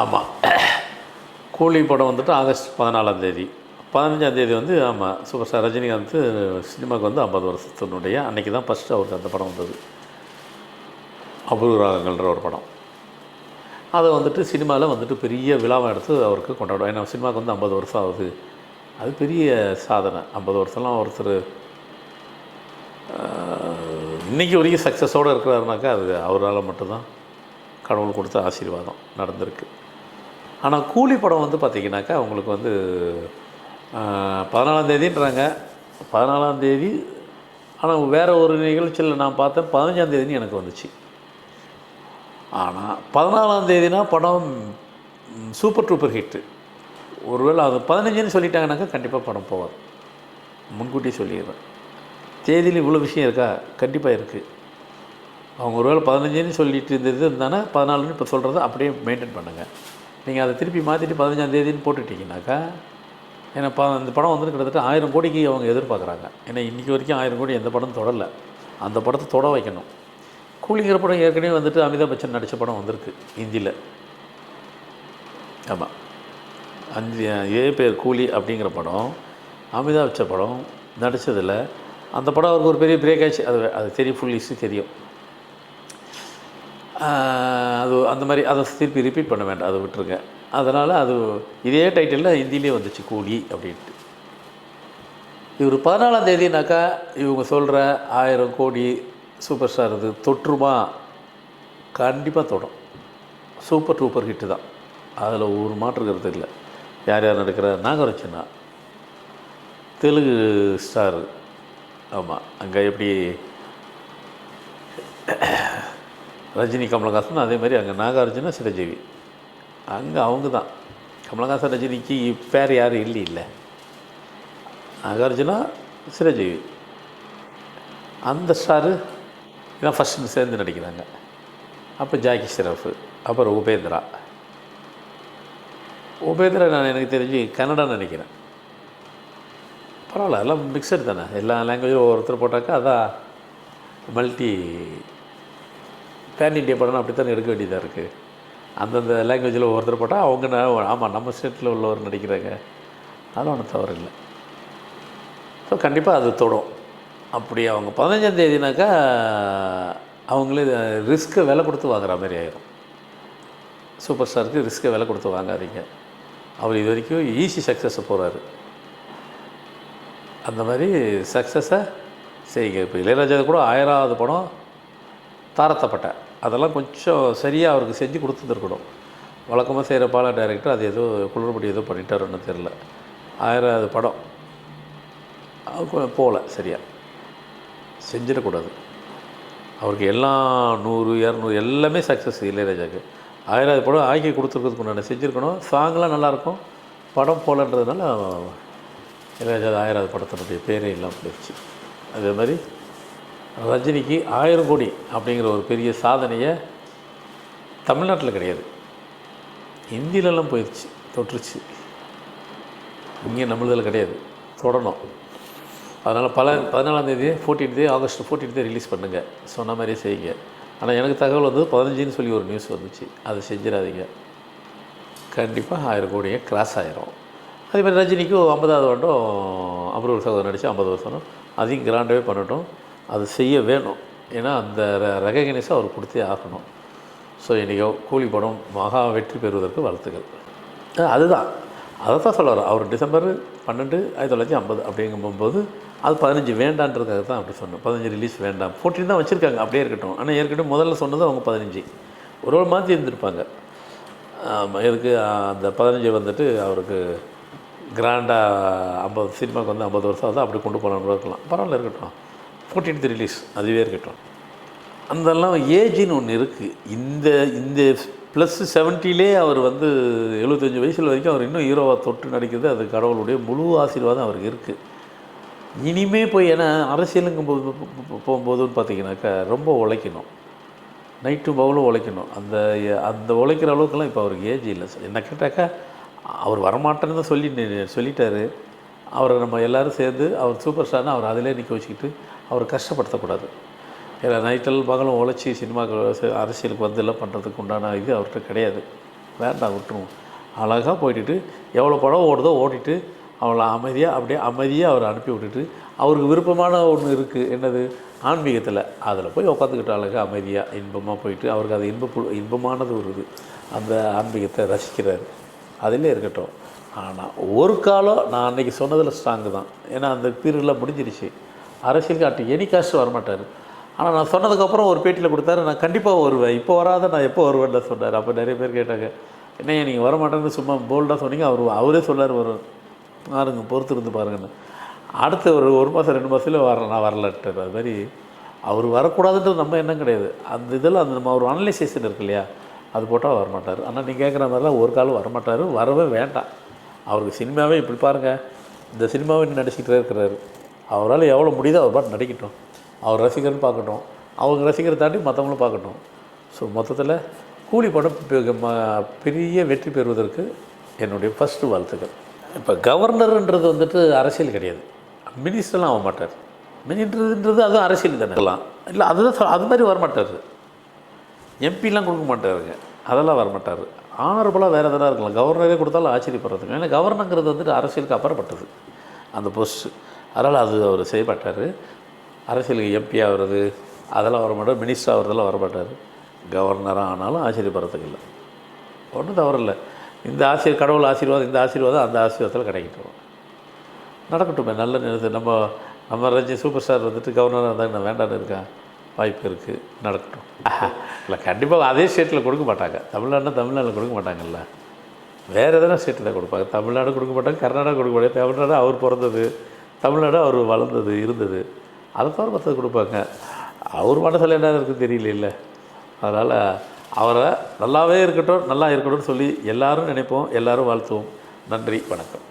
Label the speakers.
Speaker 1: ஆமாம் கூலி படம் வந்துட்டு ஆகஸ்ட் பதினாலாம் தேதி. பதினஞ்சாம் தேதி வந்து ஆமாம் சூப்பர் ஸ்டார் ரஜினிகாந்த் சினிமாவுக்கு வந்து ஐம்பது வருஷத்தினுடைய அன்றைக்கி தான் ஃபஸ்ட்டு அவருக்கு அந்த படம் வந்தது. அபூர்வ ராகங்கள்ன்ற ஒரு படம். அதை வந்துட்டு சினிமாவில் வந்துட்டு பெரிய விழாவை எடுத்து அவருக்கு கொண்டாடுவோம் ஏன்னா சினிமாவுக்கு வந்து ஐம்பது வருஷம் ஆகுது. அது பெரிய சாதனை. ஐம்பது வருஷம்லாம் ஒருத்தர் இன்றைக்கி வரைக்கும் சக்ஸஸோடு இருக்கிறாருனாக்கா அது அவரால் மட்டும்தான் கடவுள் கொடுத்த ஆசீர்வாதம் நடந்திருக்கு. ஆனால் கூலி படம் வந்து பார்த்திங்கனாக்கா அவங்களுக்கு வந்து பதினாலாம் தேதின்றாங்க. பதினாலாம் தேதி ஆனால் வேறு ஒரு நிகழ்ச்சியில் நான் பார்த்தேன். பதினஞ்சாந்தேதின்னு எனக்கு வந்துச்சு. ஆனால் பதினாலாம் தேதினா படம் சூப்பர் டூப்பர் ஹிட்டு. ஒருவேளை அது பதினஞ்சுன்னு சொல்லிட்டாங்கனாக்கா கண்டிப்பாக படம் போவார் முன்கூட்டியே சொல்லிடுறேன். தேதியில் இவ்வளோ விஷயம் இருக்கா? கண்டிப்பாக இருக்குது அவங்க ஒருவேளை பதினஞ்சுன்னு சொல்லிட்டு இருந்தது இருந்தானா பதினாலுன்னு இப்போ சொல்கிறத அப்படியே மெயின்டைன் பண்ணுங்கள் நீங்கள் அதை திருப்பி மாற்றிட்டு பதினஞ்சாம் தேதின்னு போட்டுட்டீங்கனாக்கா ஏன்னா ப இந்த படம் வந்து கிட்டத்தட்ட ஆயிரம் கோடிக்கு அவங்க எதிர்பார்க்குறாங்க. ஏன்னா இன்றைக்கி வரைக்கும் ஆயிரம் கோடி எந்த படம் தொடலை. அந்த படத்தை தொட வைக்கணும். கூலிங்கிற படம் ஏற்கனவே வந்துட்டு அமிதாப் பச்சன் நடித்த படம் வந்திருக்கு ஹிந்தியில் ஆமாம் அஞ்சு ஏ பேர் கூலி அப்படிங்கிற படம் அமிதாப் பச்சன் படம் நடித்ததில் அந்த படம் அவருக்கு ஒரு பெரிய பிரேக் ஆச்சு அது அது தெரியும் ஃபுல் இஷ்யூ தெரியும். அது அந்த மாதிரி அதை திருப்பி ரிப்பீட் பண்ண வேண்டாம் அதை விட்டுருங்க. அதனால் அது இதே டைட்டிலில் ஹிந்திலே வந்துச்சு கூலி அப்படின்ட்டு. இவர் பதினாலாம் தேதினாக்கா இவங்க சொல்கிற ஆயிரம் கோடி சூப்பர் ஸ்டார் இது தொற்றுமா? கண்டிப்பாக தொடும். சூப்பர் டூப்பர் ஹிட்டு தான். அதில் ஒரு மாற்று கருத்து இல்லை. யார் யார் நடக்கிற? நாகரச்சனா தெலுங்கு ஸ்டார் ஆமாம் அங்கே எப்படி ரஜினி கமலஹாசன் அதே மாதிரி அங்கே நாகார்ஜுனா சிரஞ்சீவி. அங்கே அவங்க தான் கமலஹாசன் ரஜினிக்கு பேர் யாரும் இல்லை இல்லை. நாகார்ஜுனா சிரஞ்சீவி. அந்த ஸ்டாரு இதான் ஃபஸ்ட்டு சேர்ந்து நடிக்கிறாங்க. அப்போ ஜாக்கி ஷெரஃப் அப்புறம் உபேந்திரா. உபேந்திரா நான் எனக்கு தெரிஞ்சு கன்னடா நினைக்கிறேன் பரவாயில்ல எல்லாம் மிக்சர் தானே. எல்லா லாங்குவேஜும் ஒவ்வொருத்தர் போட்டாக்கா அதான் மல்டி பேன் இண்டியா படம் அப்படி எடுக்க வேண்டியதாக இருக்குது அந்தந்த லாங்குவேஜில் ஒவ்வொருத்தர் போட்டால் அவங்க ஆமாம் நம்ம ஸ்டேட்டில் உள்ளவர் நடிக்கிறாங்க. அதெல்லாம் ஒன்றும் தவறு இல்லை ஸோ கண்டிப்பாக அது தொடும். அப்படி அவங்க பதினஞ்சாம் தேதினாக்கா அவங்களே ரிஸ்க்கை விலை கொடுத்து வாங்குற மாதிரி ஆயிரும். சூப்பர் ஸ்டாருக்கு ரிஸ்க்கை விலை கொடுத்து வாங்காதீங்க. அவர் இது வரைக்கும் ஈஸி சக்ஸஸை போகிறாரு அந்த மாதிரி சக்ஸஸை செய்யுங்க. இப்போ இளையராஜா கூட ஆயிராவது படம் தாரத்தப்பட்ட. அதெல்லாம் கொஞ்சம் சரியாக அவருக்கு செஞ்சு கொடுத்துருக்கணும். வழக்கமாக செய்கிற பால டைரக்டர் அது ஏதோ குளிர்படி ஏதோ பண்ணிட்டாருன்னு தெரில ஆயிராவது படம். போகல சரியாக செஞ்சிடக்கூடாது. அவருக்கு எல்லாம் நூறு இரநூறு எல்லாமே சக்ஸஸ் இளையராஜாக்கு. ஆயிராவது படம் ஆக்கி கொடுத்துருக்கிறதுக்கு நான் செஞ்சுருக்கணும். சாங்லாம் நல்லாயிருக்கும் படம் போகலன்றதுனால இளையராஜா ஆயிராவது படத்தினுடைய பேரே இல்லாமல் போயிடுச்சு. அதே மாதிரி ரஜினிக்கு ஆயிரம் கோடி அப்படிங்கிற ஒரு பெரிய சாதனையை தமிழ்நாட்டில் கிடையாது. இந்தியிலலாம் போயிடுச்சு தொற்றுச்சு. இங்கே நம்மளதில் கிடையாது. தொடணும். அதனால் பல பதினாலாம் தேதி ஃபோர்டீன் தேதி ஆகஸ்ட் ஃபோர்டீன் தேதி ரிலீஸ் பண்ணுங்கள் சொன்ன மாதிரியே செய்யுங்க. ஆனால் எனக்கு தகவல் வந்து பதினஞ்சுன்னு சொல்லி ஒரு நியூஸ் வந்துச்சு. அதை செஞ்சிடாதீங்க. கண்டிப்பாக ஆயிரம் கோடியை கிராஸ் ஆயிரும். அதே மாதிரி ரஜினிக்கும் ஐம்பதாவது வருடம் ஐம்பது ஒரு சகோதரம் நடித்து ஐம்பது வருஷம் அதையும் கிராண்டாகவே பண்ணட்டும். அது செய்ய வேணும். ஏன்னா அந்த ரெகக்னைஸை அவர் கொடுத்தே ஆகணும். ஸோ இன்றைக்கி கூலி படம் மகா வெற்றி பெறுவதற்கு வாழ்த்துக்கள். அதுதான். அதை தான் சொல்ல வரோம் அவர் டிசம்பர் பன்னெண்டு ஆயிரத்தி தொள்ளாயிரத்தி ஐம்பது அப்படிங்கும்போது அது பதினஞ்சு வேண்டான்றதுக்காக தான் அப்படி சொன்னேன் பதினஞ்சு ரிலீஸ் வேண்டாம். ஃபோர்டீன் தான் வச்சுருக்காங்க. அப்படியே இருக்கட்டும். ஆனால் ஏற்கனவே முதல்ல சொன்னது அவங்க பதினஞ்சு. ஒரு ஒரு மாற்றி இருந்திருப்பாங்க. ஆமாம் எதுக்கு? அந்த பதினஞ்சு வந்துட்டு அவருக்கு கிராண்டாக ஐம்பது சினிமாவுக்கு வந்து ஐம்பது வருஷம் ஆகுது. அப்படி கொண்டு போகலான்னு இருக்கலாம். பரவாயில்ல இருக்கட்டும். ஃபோர்டீன்த் ரிலீஸ் அதுவே இருக்கட்டும். அந்தெல்லாம் ஏஜின்னு ஒன்று இருக்குது இந்த இந்த ப்ளஸ் செவன்ட்டிலே அவர் வந்து எழுபத்தஞ்சு வயசில் வரைக்கும் அவர் இன்னும் ஹீரோவாக தொட்டு நடிக்கிறது அது கடவுளுடைய முழு ஆசீர்வாதம் அவருக்கு இருக்குது இனிமே போய் ஏன்னா அரசியலுங்கும் போது போகும்போதுன்னு பார்த்தீங்கன்னாக்கா ரொம்ப உழைக்கணும். நைட்டு பவுலும் உழைக்கணும். அந்த அந்த உழைக்கிற அளவுக்குலாம் இப்போ அவருக்கு ஏஜ் இல்லை. என்ன கேட்டாக்கா அவர் வரமாட்டேன்னு தான் சொல்லி சொல்லிட்டாரு. அவரை நம்ம எல்லாரும் சேர்ந்து அவர் சூப்பர் ஸ்டார்னு அவர் அதிலே நிற்க வச்சுக்கிட்டு அவர் கஷ்டப்படுத்தக்கூடாது. ஏன்னா நைட்டில் பகலும் உழைச்சி சினிமாக்கு அரசியலுக்கு வந்து எல்லாம் பண்ணுறதுக்கு உண்டான இது அவர்கிட்ட கிடையாது. வேண்டாம் விட்டுருவோம். அழகாக போயிட்டுட்டு எவ்வளோ படம் ஓடுதோ ஓடிட்டு அவளை அமைதியாக அப்படியே அமைதியாக அவரை அனுப்பி விட்டுட்டு அவருக்கு விருப்பமான ஒன்று இருக்குது என்னது? ஆன்மீகத்தில். அதில் போய் உட்காந்துக்கிட்டு அழகாக அமைதியாக இன்பமாக போயிட்டு அவருக்கு அது இன்ப இன்பமானது ஒரு இது. அந்த ஆன்மீகத்தை ரசிக்கிறார். அதிலே இருக்கட்டும். ஆனால் ஒரு காலம் நான் அன்றைக்கி சொன்னதில் ஸ்ட்ராங்கு தான். ஏன்னா அந்த பீரியடில் முடிஞ்சிருச்சு. அரசியல் காட்டு எனி காஸ்ட் வரமாட்டார். ஆனால் நான் சொன்னதுக்கப்புறம் ஒரு பேட்டியில் கொடுத்தாரு நான் கண்டிப்பாக வருவேன். இப்போ வராத நான் எப்போ வருவேன்னு சொன்னார். அப்போ நிறைய பேர் கேட்டாங்க என்னையா நீங்கள் வரமாட்டேன்னு சும்மா போல்டாக சொன்னீங்க. அவர் அவரே சொல்லார் வரும் பாருங்க பொறுத்து இருந்து பாருங்கன்னு. அடுத்த ஒரு ஒரு மாதம் ரெண்டு மாதத்துல வர நான் வரலன்ட்டு அது மாதிரி அவர் வரக்கூடாதுன்றது நம்ம எண்ணம் கிடையாது. அந்த இதில் அந்த நம்ம ஒரு அனலைசேஷன் இருக்கு இல்லையா அது போட்டால் வரமாட்டார். ஆனால் நீங்கள் கேட்குற மாதிரிலாம் ஒரு காலம் வரமாட்டார். வரவே வேண்டாம். அவருக்கு சினிமாவே இப்படி பாருங்கள் இந்த சினிமாவை இன்னும் நடிச்சுக்கிட்டே இருக்கிறாரு. அவரால் எவ்வளோ முடியுதோ அவர் பாட்டு நடிக்கட்டும். அவர் ரசிகர்னு பார்க்கட்டும். அவங்க ரசிகரை தாண்டி மற்றவங்களும் பார்க்கட்டும். ஸோ மொத்தத்தில் கூலி படம் பெரிய வெற்றி பெறுவதற்கு என்னுடைய ஃபஸ்ட்டு வாழ்த்துக்கள். இப்போ கவர்னர்ன்றது வந்துட்டு அரசியல் கிடையாது. மினிஸ்டர்லாம் ஆக மாட்டார். மினிஸ்டர்ன்றது அதுவும் அரசியல் தானே. இல்லை அதுதான் அது மாதிரி வரமாட்டார். எம்பிலாம் கொடுக்க மாட்டாருங்க அதெல்லாம் வரமாட்டார். ஆனரபுளாக வேறு எதனா இருக்கலாம். கவர்னரே கொடுத்தாலும் ஆச்சரியப்படுறதுங்க ஏன்னா கவர்னருங்கிறது வந்துட்டு அரசியலுக்கு அப்புறப்பட்டது அந்த போஸ்ட்டு அதனால் அது அவர் செய்ய மாட்டார் அரசியலுக்கு எம்பி ஆகிறது அதெல்லாம் வர மாட்டார் மினிஸ்டர் ஆகிறதெல்லாம் வர மாட்டார். கவர்னராக ஆனாலும் ஆச்சரியப்படுறதுக்கு இல்லை. ஒன்றும் தவறில்லை இந்த ஆசிரியர் கடவுள் ஆசீர்வாதம் இந்த ஆசீர்வாதம் அந்த ஆசீர்வாதத்தில் கிடைக்கட்டும். நடக்கட்டுமே நல்ல நேரத்தில் நம்ம நம்ம ரஞ்சி சூப்பர் ஸ்டார் வந்துட்டு கவர்னராக இருந்தால் நான் வேண்டான்னு இருக்கேன் வாய்ப்பு இருக்குது நடக்கட்டும். இல்லை கண்டிப்பாக அதே ஸ்டேட்டில் கொடுக்க மாட்டாங்க. தமிழ்நாடுனா தமிழ்நாட்டில் கொடுக்க மாட்டாங்கல்ல. வேறு எதனா ஸ்டேட்டில் தான் கொடுப்பாங்க. தமிழ்நாடு கொடுக்க மாட்டாங்க கர்நாடகா கொடுக்க மாட்டாங்க. தமிழ்நாடு அவர் பிறந்தது. தமிழ்நாடு அவர் வளர்ந்தது இருந்தது. அதை தவிர மற்றது கொடுப்பாங்க. அவர் மனசில் என்ன இருக்குன்னு தெரியல இல்லை அதனால் அவரை நல்லாவே இருக்கட்டும் நல்லா இருக்கட்டும்னு சொல்லி எல்லாரும் நினைப்போம் எல்லாரும் வாழ்த்துவோம். நன்றி வணக்கம்.